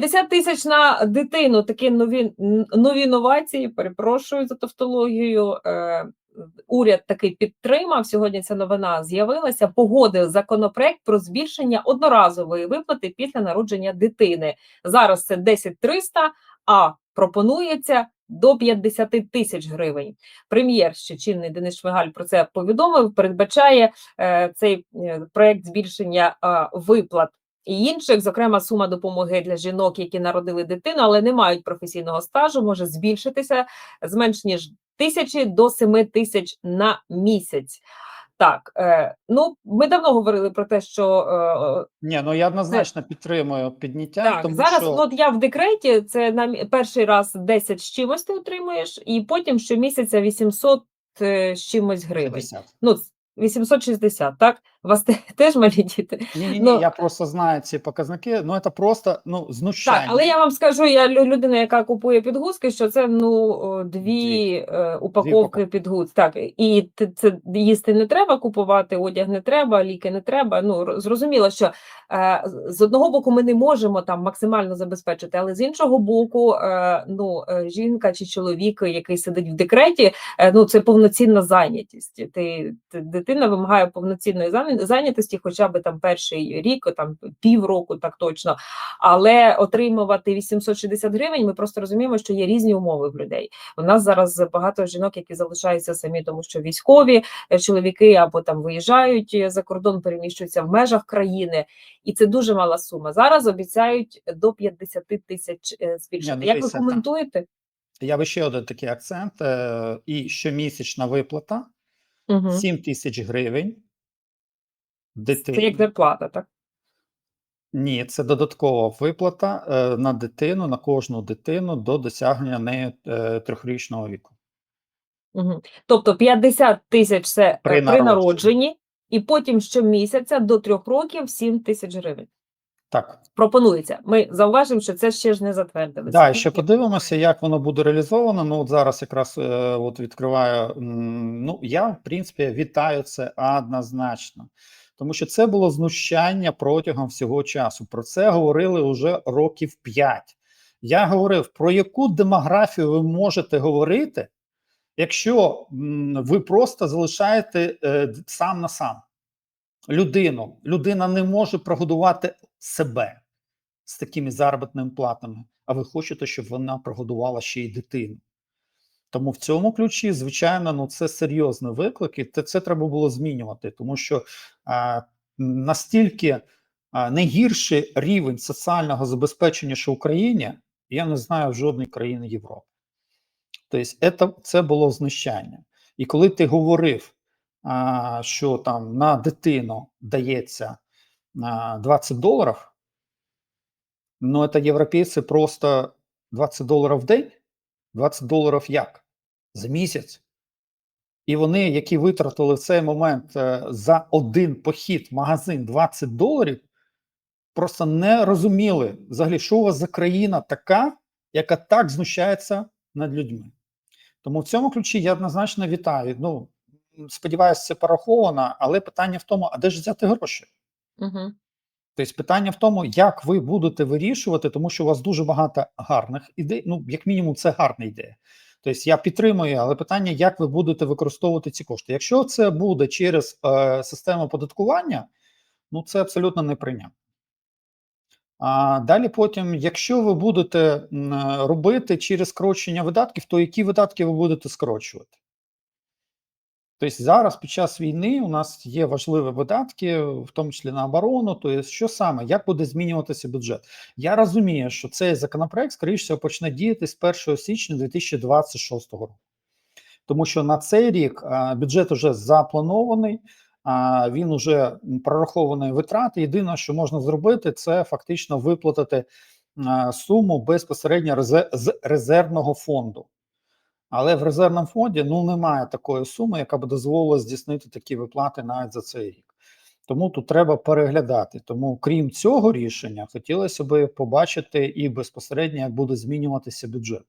50 тисяч на дитину. Такі нові нові новації. Перепрошую за тавтологію. Е, уряд таки підтримав. Сьогодні ця новина з'явилася. Погодив законопроект про збільшення одноразової виплати після народження дитини. Зараз це 10 300, а пропонується до 50 тисяч гривень. Прем'єр ще чинний Денис Шмигаль про це повідомив. Передбачає е, цей е, проект збільшення е, виплат і інших, зокрема, сума допомоги для жінок, які народили дитину, але не мають професійного стажу, може збільшитися з менш ніж тисячі до семи тисяч на місяць. Так, е, ну ми давно говорили про те, що е, Ні, ну я однозначно підтримую підняття, так, тому зараз що от я в декреті, це на перший раз 10 з чимось ти отримуєш, і потім щомісяця 800 е, з чимось гривень. 50. Ну, 860, так? У вас те- теж малі діти. Ні, ні, ні, Ну, я просто знаю ці показники. Ну це просто ну знущання. Так, але я вам скажу, я лю- людина, яка купує підгузки, що це ну дві, Дві. е, упаковки упаковки. підгуз. Так, і це їсти не треба купувати, одяг не треба, ліки не треба. Ну зрозуміло, що е, з- одного боку ми не можемо там максимально забезпечити, але з іншого боку, е, ну е, жінка чи чоловік, який сидить в декреті, е, ну це повноцінна зайнятість. Ти, ти дитина вимагає повноцінної зайня- зайнятості, хоча б там перший рік, там півроку, так точно. Але отримувати 860 гривень, ми просто розуміємо, що є різні умови в людей. У нас зараз багато жінок, які залишаються самі, тому що військові е, чоловіки або там виїжджають е, за кордон, переміщуються в межах країни, і це дуже мала сума. Зараз обіцяють до 50 тисяч е, збільшити. ну, Як ви коментуєте? Я би ще один такий акцент. І щомісячна виплата Угу. 7 тисяч гривень. Це як зарплата, так? Ні, це додаткова виплата е, на дитину, на кожну дитину до досягнення нею е, трьохрічного віку. Угу. Тобто 50 тисяч це е, При при, народженні. народженні, і потім щомісяця до трьох років 7 тисяч гривень. Так. Пропонується. Ми зауважимо, що це ще ж не затвердили. Да, Це ще подивимося, як воно буде реалізовано. Ну, от зараз якраз е, от відкриваю. Ну, я, в принципі, вітаю це однозначно. Тому що це було знущання протягом всього часу. Про це говорили вже років 5. Я говорив, про яку демографію ви можете говорити, якщо ви просто залишаєте е, сам на сам людину. Людина не може прогодувати себе з такими заробітними платами, а ви хочете, щоб вона прогодувала ще й дитину. Тому в цьому ключі, звичайно, ну це серйозний виклик, і це треба було змінювати, тому що а, настільки а, найгірший рівень соціального забезпечення, що в Україні, я не знаю в жодній країні Європи. Тобто, це, це було знущання. І коли ти говорив, а, що там на дитину дається а, 20 доларів, ну это европейцы просто 20 доларів в день, 20 доларів як? За місяць. І вони, які витратили в цей момент е, за один похід магазин 20 доларів, просто не розуміли взагалі, що у вас за країна така, яка так знущається над людьми. Тому в цьому ключі я однозначно вітаю. Ну, сподіваюся, це пораховано, але питання в тому, а де ж взяти гроші? Угу. Тобто питання в тому, як ви будете вирішувати, тому що у вас дуже багато гарних ідей. Ну, як мінімум, це гарна ідея. Тобто я підтримую, але питання, як ви будете використовувати ці кошти. Якщо це буде через е, систему податкування, ну це абсолютно неприйнятно. А далі потім, якщо ви будете робити через скорочення видатків, то які видатки ви будете скорочувати? Тобто зараз під час війни у нас є важливі видатки, в тому числі на оборону. Тобто, що саме, як буде змінюватися бюджет? Я розумію, що цей законопроект, скоріше почне діяти з 1 січня 2026 року. Тому що на цей рік бюджет вже запланований, а, він вже прорахований витрати. Єдине, що можна зробити, це фактично виплатити суму безпосередньо з резервного фонду. Але в резервному фонді ну немає такої суми, яка б дозволила здійснити такі виплати навіть за цей рік. Тому тут треба переглядати. Тому, крім цього рішення, хотілося б побачити і безпосередньо, як буде змінюватися бюджет.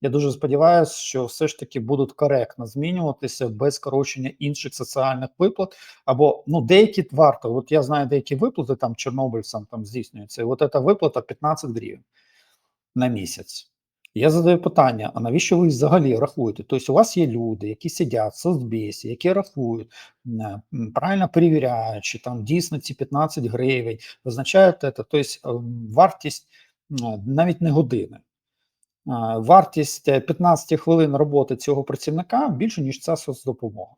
Я дуже сподіваюся, що все ж таки будуть коректно змінюватися без скорочення інших соціальних виплат. Або ну деякі варто. От я знаю деякі виплати там чорнобильцям там здійснюються. І от ця виплата 15 гривень на місяць. Я задаю питання: а навіщо ви взагалі рахуєте? Тобто, у вас є люди, які сидять в соцбесі, які рахують, е, правильно перевіряють, чи там дійсно ці 15 гривень, визначають це. Тобто, е, вартість навіть не години. Вартість е, 15 хвилин роботи цього працівника більше, ніж ця соцдопомога.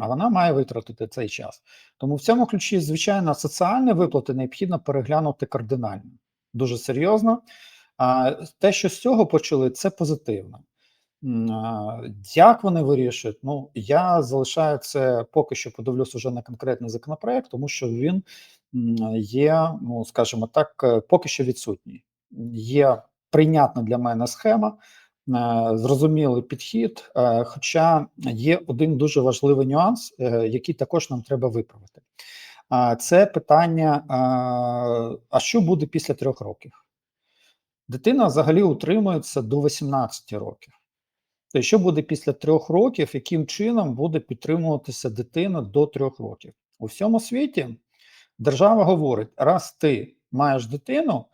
А вона має витратити цей час. Тому в цьому ключі, звичайно, соціальні виплати необхідно переглянути кардинально, дуже серйозно. А те, що з цього почали, це позитивно. Як вони вирішують? Ну, я залишаю це поки що подивлюсь уже на конкретний законопроект, тому що він є, ну скажімо так, е, поки що відсутній. Є прийнятна для мене схема, е, зрозумілий підхід. е, Хоча є один дуже важливий нюанс, який також нам треба виправити. Це питання: а що буде після трьох років? Дитина взагалі утримується до 18 років. То що буде після трьох років, яким чином буде підтримуватися дитина до трьох років? У всьому світі держава говорить: раз ти маєш дитину,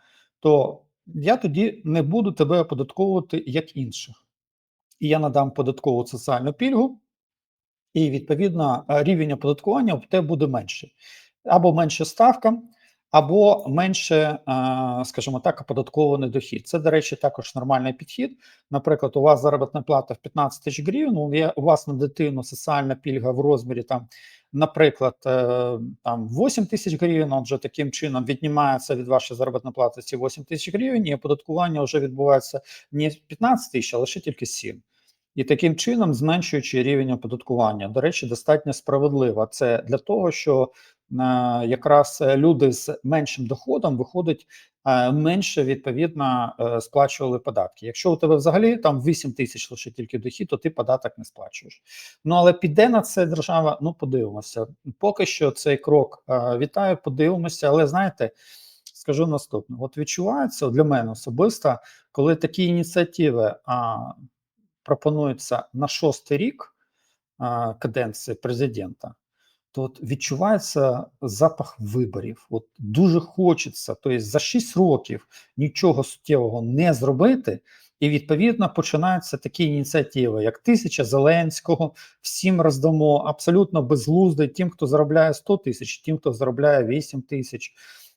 то я тоді не буду тебе оподатковувати як інших. І я надам податкову соціальну пільгу, і відповідно е, рівень оподаткування в тебе буде менший. Або менша ставка, або менше, е, скажімо так, оподаткований дохід. Це, до речі, також нормальний підхід. Наприклад, у вас заробітна плата в 15 тисяч гривень, ну, у вас на дитину соціальна пільга в розмірі там, наприклад, е, там 8 тисяч гривень, отже, таким чином віднімається від вашої заробітної плати ці 8 тисяч гривень, і оподаткування вже відбувається не 15 тисяч, а лише тільки 7. І таким чином зменшуючи рівень оподаткування. До речі, достатньо справедливо. Це для того, що якраз е, люди з меншим доходом виходить е, менше відповідно е, сплачували податки. Якщо у тебе взагалі там 8 тисяч лише тільки дохід, то ти податок не сплачуєш. Ну але піде на це держава. Ну подивимося. Поки що цей крок вітаю, подивимося. Але знаєте, скажу наступне: от відчувається для мене особисто, коли такі ініціативи. А, пропонується на шостий рік а, каденції президента, то от відчувається запах виборів. От дуже хочеться, тобто за 6 років нічого суттєвого не зробити. І відповідно починаються такі ініціативи, як тисяча Зеленського, всім роздамо абсолютно безглуздий тим, хто заробляє 100 тисяч, тим, хто заробляє 8 тисяч.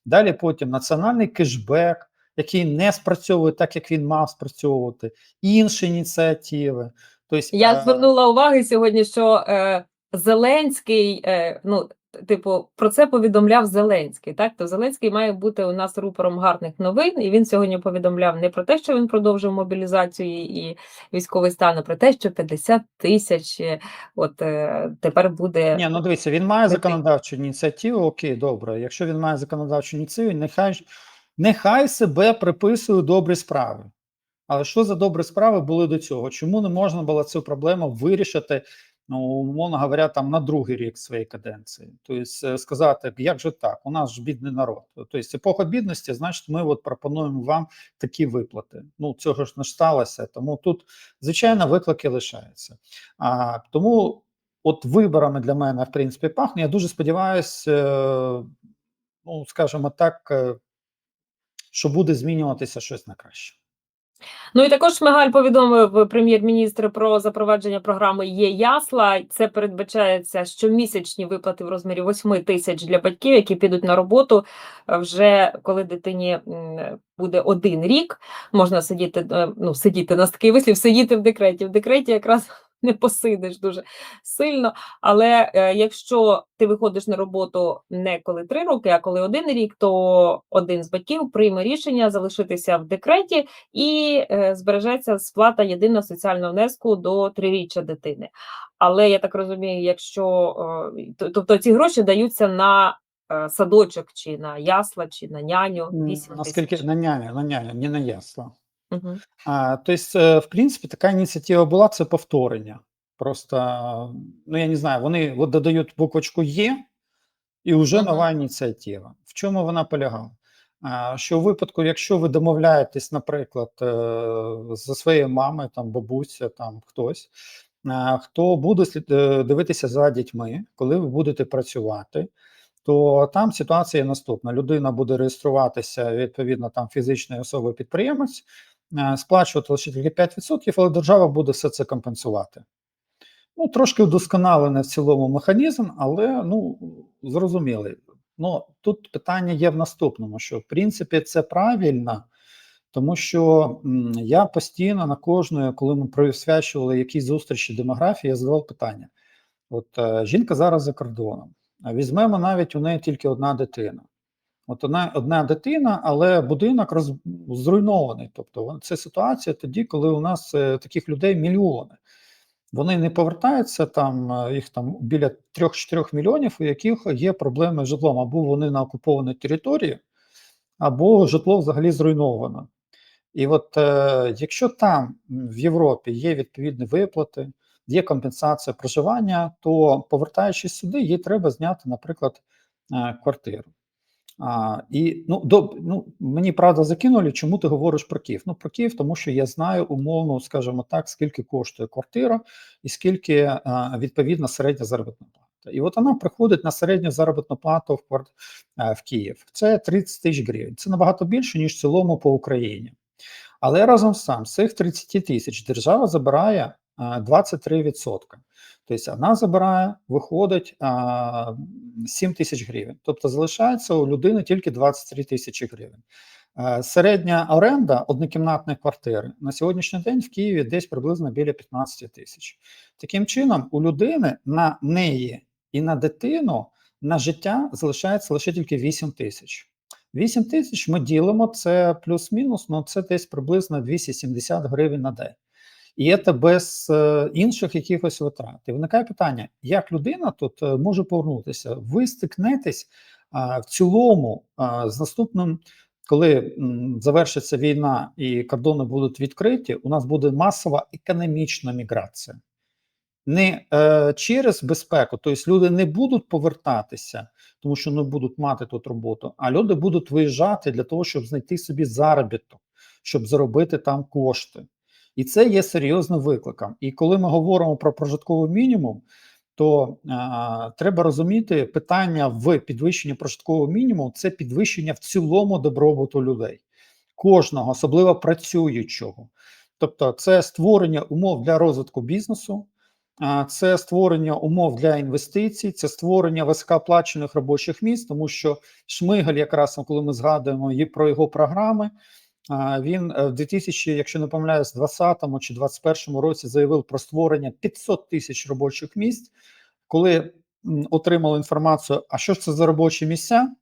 Далі потім національний кешбек, який не спрацьовує так, як він мав спрацьовувати, інші ініціативи. Тобто, Я е, звернула увагу сьогодні, що е, Зеленський, е, ну, типу, про це повідомляв Зеленський. Так, то Зеленський має бути у нас рупором гарних новин, і він сьогодні повідомляв не про те, що він продовжив мобілізацію і військовий стан, а про те, що 50 тисяч е, от е, тепер буде. Ні, ну дивіться, він має законодавчу ініціативу. Окей, добре. Якщо він має законодавчу ініціативу, нехай нехай себе приписує добрі справи. Але що за добрі справи були до цього? Чому не можна було цю проблему вирішити, ну, умовно говоря, там на другий рік своєї каденції? Тобто е, сказати, як же так? У нас ж бідний народ. Тобто епоха бідності, значить, ми от пропонуємо вам такі виплати. Ну, цього ж не сталося. Тому тут, звичайно, виклики лишаються. А, тому от виборами для мене, в принципі, пахне. Я дуже сподіваюся, е, ну, скажімо так, е, що буде змінюватися щось на краще. Ну і також Шмигаль повідомив прем'єр-міністр про запровадження програми Є ясла. Це передбачається щомісячні виплати в розмірі 8 тисяч для батьків, які підуть на роботу е, вже коли дитині буде один рік. Можна сидіти, е, ну сидіти у нас такий вислів, сидіти в декреті. В декреті якраз не посидиш дуже сильно. Але е, якщо ти виходиш на роботу не коли три роки, а коли один рік, то один з батьків прийме рішення залишитися в декреті і е, збережеться сплата єдиного соціального внеску до триріччя дитини. Але я так розумію, якщо е, тобто ці гроші даються на е, садочок, чи на ясла, чи на няню. 8 Наскільки на няню, на няню, не на ясла. А, тобто, е, в принципі, така ініціатива була це повторення. Просто, ну я не знаю, вони от додають буквочку Є, і вже Мгм. нова ініціатива. В чому вона полягала? а, що в випадку, якщо ви домовляєтесь, наприклад, е, зі своєю мамою, там бабуся, там хтось, хто буде е, дивитися за дітьми, коли ви будете працювати, то там ситуація наступна: людина буде реєструватися відповідно там фізичної особи підприємець, е, сплачувати лише тільки 5%, але держава буде все це компенсувати. Ну, трошки вдосконалений в цілому механізм, але ну зрозумілий. Ну тут питання є в наступному: що в принципі це правильно, тому що я постійно на кожної, коли ми присвячували якісь зустрічі демографії, я задавав питання: от е, жінка зараз за кордоном, візьмемо навіть у неї тільки одна дитина. От одна, одна дитина, але будинок роз, зруйнований. Тобто це ситуація тоді, коли у нас е, таких людей мільйони. Вони не повертаються там, е, їх там біля 3-4 мільйонів, у яких є проблеми з житлом, або вони на окупованій території, або житло взагалі зруйновано. І от е, якщо там в Європі є відповідні виплати, є компенсація проживання, то повертаючись сюди, їй треба зняти, наприклад, е, квартиру. А, і ну, до, ну, мені правда закинули, чому ти говориш про Київ? Ну, про Київ, тому що я знаю умовно, скажімо так, скільки коштує квартира і скільки а, відповідна середня заробітна плата. І от вона приходить на середню заробітну плату в, кварт... а, в Київ. Це 30 тисяч гривень. Це набагато більше, ніж в цілому по Україні. Але разом з тим, з цих 30 тисяч держава забирає а, 23%. Тобто вона забирає, виходить 7 тисяч гривень. Тобто залишається у людини тільки 23 тисячі гривень. Е, Середня оренда однокімнатної квартири на сьогоднішній день в Києві десь приблизно біля 15 тисяч. Таким чином, у людини на неї і на дитину на життя залишається лише тільки 8 тисяч. 8 тисяч ми ділимо це плюс-мінус, ну це десь приблизно 270 гривень на день. І це без е, інших якихось витрат. І виникає питання: як людина тут е, може повернутися? Ви стикнетесь в цілому з наступним, коли завершиться війна і кордони будуть відкриті, у нас буде масова економічна міграція. Не е, через безпеку, тобто люди не будуть повертатися, тому що не будуть мати тут роботу, а люди будуть виїжджати для того, щоб знайти собі заробіток, щоб заробити там кошти. І це є серйозним викликом. І коли ми говоримо про прожитковий мінімум, то а, треба розуміти питання в підвищенні прожиткового мінімуму це підвищення в цілому добробуту людей, кожного, особливо працюючого. Тобто, це створення умов для розвитку бізнесу, а, це створення умов для інвестицій, це створення високооплачених робочих місць, тому що Шмигаль, якраз коли ми згадуємо про його програми. Він е, в 2000, якщо не помиляюсь, 20 чи 21 році заявив про створення 500 тисяч робочих місць. Коли отримали інформацію, а що ж це за робочі місця,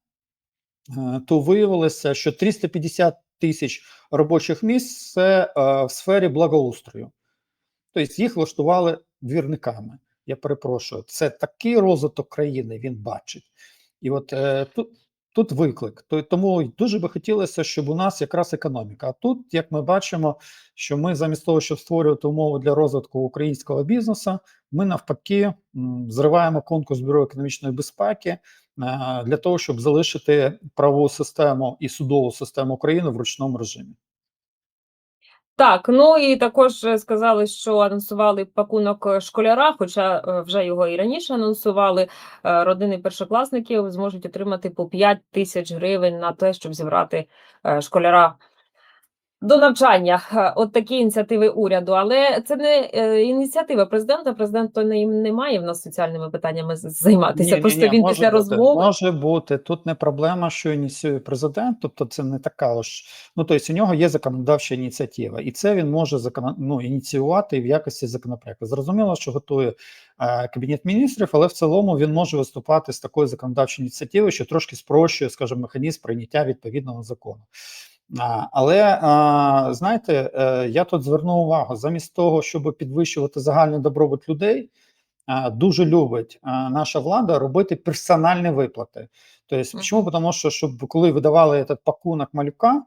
е, то виявилося, що 350 тисяч робочих місць це е, в сфері благоустрою. Тобто їх влаштували двірниками. Я перепрошую, це такий розвиток країни він бачить. І от тут, тут виклик. То- Тому дуже би хотілося, щоб у нас якраз економіка. А тут, як ми бачимо, що ми замість того, щоб створювати умови для розвитку українського бізнесу, ми навпаки зриваємо конкурс бюро економічної безпеки е, для того, щоб залишити правову систему і судову систему України в ручному режимі. Так, ну і також сказали, що анонсували пакунок е, школяра, хоча е, вже його і раніше анонсували. Е, Родини першокласників зможуть отримати по 5 тисяч гривень на те, щоб зібрати школяра до навчання. От такі ініціативи уряду. Але це не е, ініціатива президента. Президент то не, не має в нас соціальними питаннями займатися. Просто він після бути, розмови. може бути. Тут не проблема, що ініціює президент, тобто це не така ж. Ну тобто у нього є законодавча ініціатива, і це він може закон... ну, ініціювати в якості законопроекту. Зрозуміло, що готує е, кабінет міністрів, але в цілому він може виступати з такою законодавчою ініціативою, що трошки спрощує, скажімо, механізм прийняття відповідного закону. Але знаєте, е, я тут зверну увагу замість того, щоб підвищувати загальний добробут людей, дуже любить наша влада робити персональні виплати. Тобто, чому? Тому що щоб коли видавали этот пакунок малюка,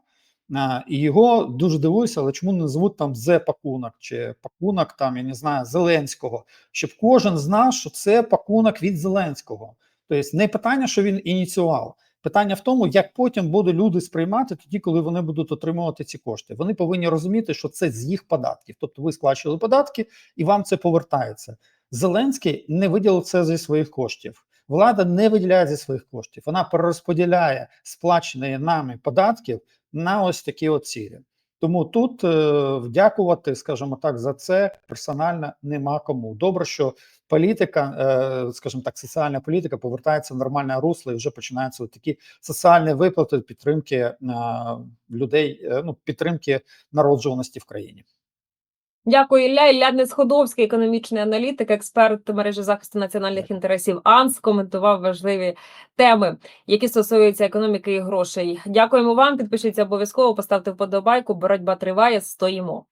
і його дуже дивуюся, але чому не звуть там зе пакунок чи пакунок там, я не знаю, Зеленського, щоб кожен знав, що це пакунок від Зеленського. Тобто, не питання, що він ініціював. Питання в тому, як потім будуть люди сприймати тоді, коли вони будуть отримувати ці кошти. Вони повинні розуміти, що це з їх податків. Тобто ви сплачували податки, і вам це повертається. Зеленський не виділив це зі своїх коштів. Влада не виділяє зі своїх коштів. Вона перерозподіляє сплачені нами податків на ось такі от цілі. Тому тут вдякувати, дякувати, скажімо так, за це персонально нема кому. Добре, що політика, е, скажімо так, соціальна політика повертається в нормальне русло і вже починаються такі соціальні виплати підтримки е, людей, е, ну підтримки народжуваності в країні. Дякую, Ілля. Ілля Несходовський, економічний аналітик, експерт мережі захисту національних інтересів АНС, коментував важливі теми, які стосуються економіки і грошей. Дякуємо вам. Підпишіться обов'язково, поставте вподобайку. Боротьба триває. Стоїмо.